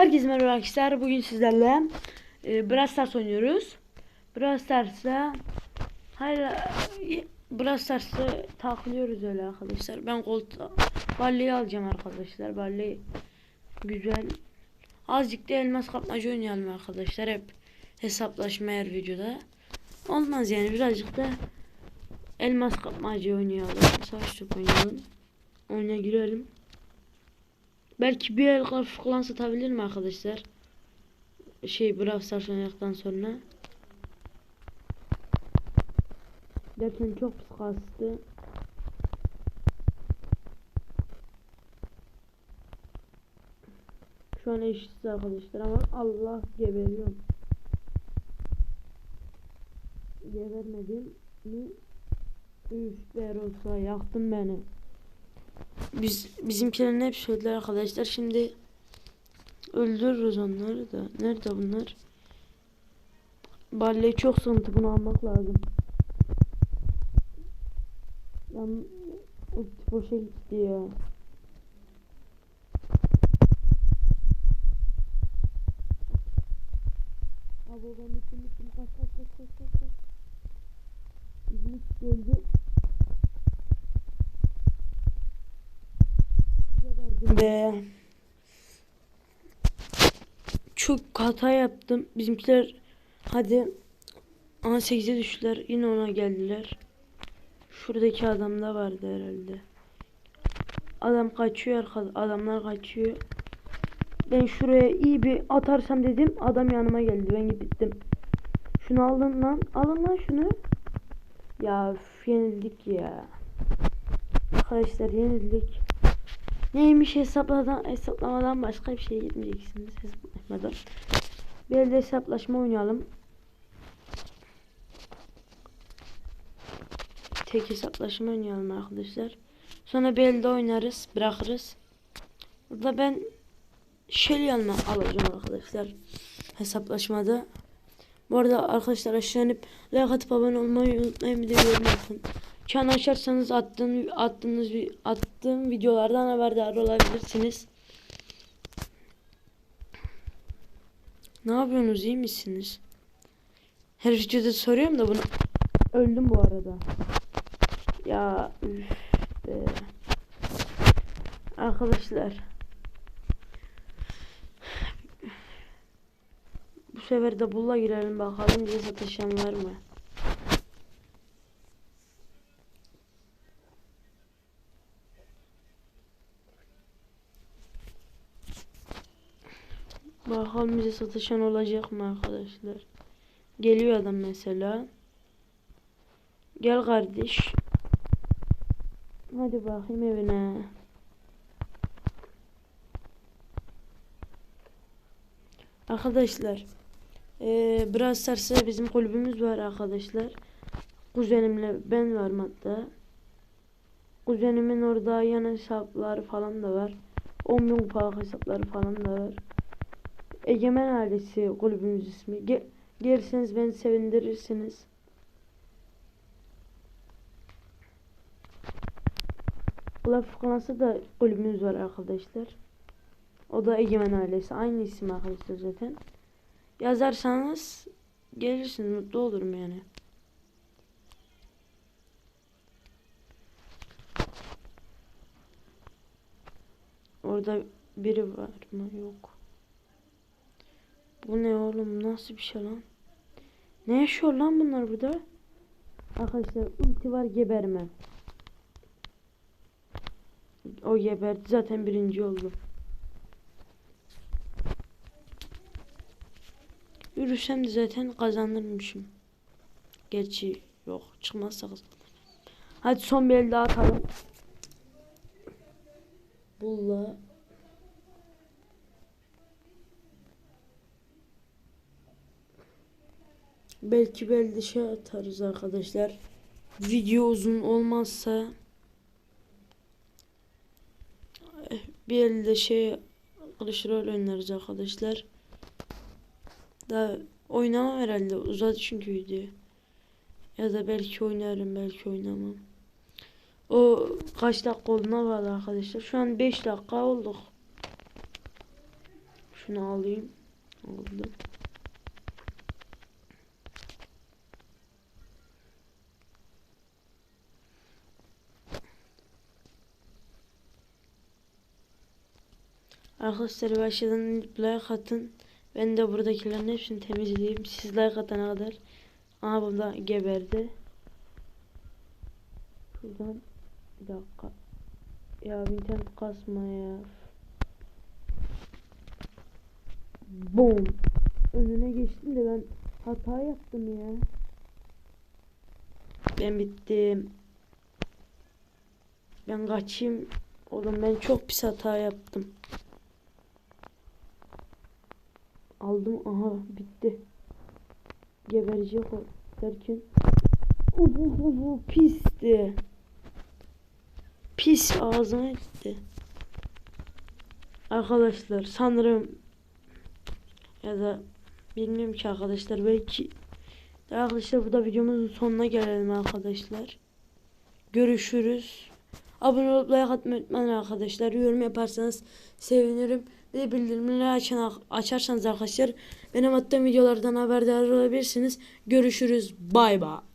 Herkese merhaba arkadaşlar. Bugün sizlerle e, Brawl Stars oynuyoruz. Brawl Stars'ta hala Brawl Stars'ı takılıyoruz öyle arkadaşlar. Ben koltuğa balleyi alacağım arkadaşlar. Balleyi güzel. Azıcık da elmas kapmaca oynayalım arkadaşlar. Hep hesaplaşma her videoda. Olmaz yani birazcık da elmas kapmaca oynayalım. Savaş top oynayalım. Oyuna girelim. Belki bir el karşı falan satabilir mi arkadaşlar? Şey Brawl Stars oynadıktan sonra. Derken çok kastı. Şu an eşitsiz arkadaşlar ama Allah geberiyorum. Gebermedim mi? Üf be olsa yaktın beni. Biz bizimkilerin hep söylediler arkadaşlar. Şimdi öldürürüz onları da. Nerede bunlar? Balle çok sıkıntı bunu almak lazım. Yan o boşa gitti ya. Abi ben bittim bittim kaç kaç kaç kaç kaç. İzmit geldi. Be. Çok hata yaptım. Bizimkiler hadi 18'e düştüler. Yine ona geldiler. Şuradaki adam da vardı herhalde. Adam kaçıyor arka- adamlar kaçıyor. Ben şuraya iyi bir atarsam dedim. Adam yanıma geldi. Ben gittim. Şunu alın lan. Alın lan şunu. Ya yenildik ya. Arkadaşlar yenildik. Neymiş hesaplamadan, hesaplamadan başka bir şey gitmeyeceksiniz hesaplamadan. Bir elde hesaplaşma oynayalım. Tek hesaplaşma oynayalım arkadaşlar. Sonra bir elde oynarız, bırakırız. Burada ben Shelly alacağım arkadaşlar. Hesaplaşmada. Bu arada arkadaşlar aşağı inip like atıp abone olmayı unutmayın bir de. Çan açarsanız attığın, attığınız attığım videolardan haberdar olabilirsiniz. Ne yapıyorsunuz iyi misiniz? Her videoda soruyorum da bunu. Öldüm bu arada. Ya be. Arkadaşlar. Bu sefer de bulla girelim bakalım bize satışan var mı? Bakalım bize satışan olacak mı arkadaşlar? Geliyor adam mesela. Gel kardeş. Hadi bakayım evine. Arkadaşlar. Eee Brawl Stars'ta bizim kulübümüz var arkadaşlar. Kuzenimle ben varım hatta. Kuzenimin orada yan hesapları falan da var. 10 bin kupalık hesapları falan da var. Egemen ailesi kulübümüz ismi. Ge gelirseniz beni sevindirirsiniz. Laf kanası da kulübümüz var arkadaşlar. O da Egemen ailesi. Aynı isim arkadaşlar zaten. Yazarsanız gelirsiniz mutlu olurum yani. Orada biri var mı? Yok. Bu ne oğlum? Nasıl bir şey lan? Ne yaşıyor lan bunlar burada? Arkadaşlar ulti var geberme. O geberdi zaten birinci oldu. Yürüsem de zaten kazanırmışım. Gerçi yok çıkmazsa. Hadi son bir el daha atalım. Bulla. Belki bir elde şey atarız arkadaşlar. Video uzun olmazsa eh, bir elde şey Clash oynarız arkadaşlar. Daha oynamam herhalde. Uzadı çünkü video. Ya da belki oynarım belki oynamam. O kaç dakika olduğuna bağlı arkadaşlar. Şu an 5 dakika olduk. Şunu alayım. Aldım. Arkadaşlar başladan like atın. Ben de buradakilerin hepsini temizleyeyim. Siz like atana kadar. Aha bu da geberdi. Şuradan bir dakika. Ya internet kasma ya. Bom. Önüne geçtim de ben hata yaptım ya. Ben bittim. Ben kaçayım. Oğlum ben çok pis hata yaptım. Aldım aha bitti. Geberecek o derken. Uf uf uf, pisti. Pis ağzıma gitti. Arkadaşlar sanırım ya da bilmiyorum ki arkadaşlar belki arkadaşlar burada videomuzun sonuna gelelim arkadaşlar. Görüşürüz. Abone olup like atmayı unutmayın arkadaşlar. Yorum yaparsanız sevinirim. De bildirimleri açan, açarsanız arkadaşlar benim attığım videolardan haberdar olabilirsiniz. Görüşürüz. Bay bay.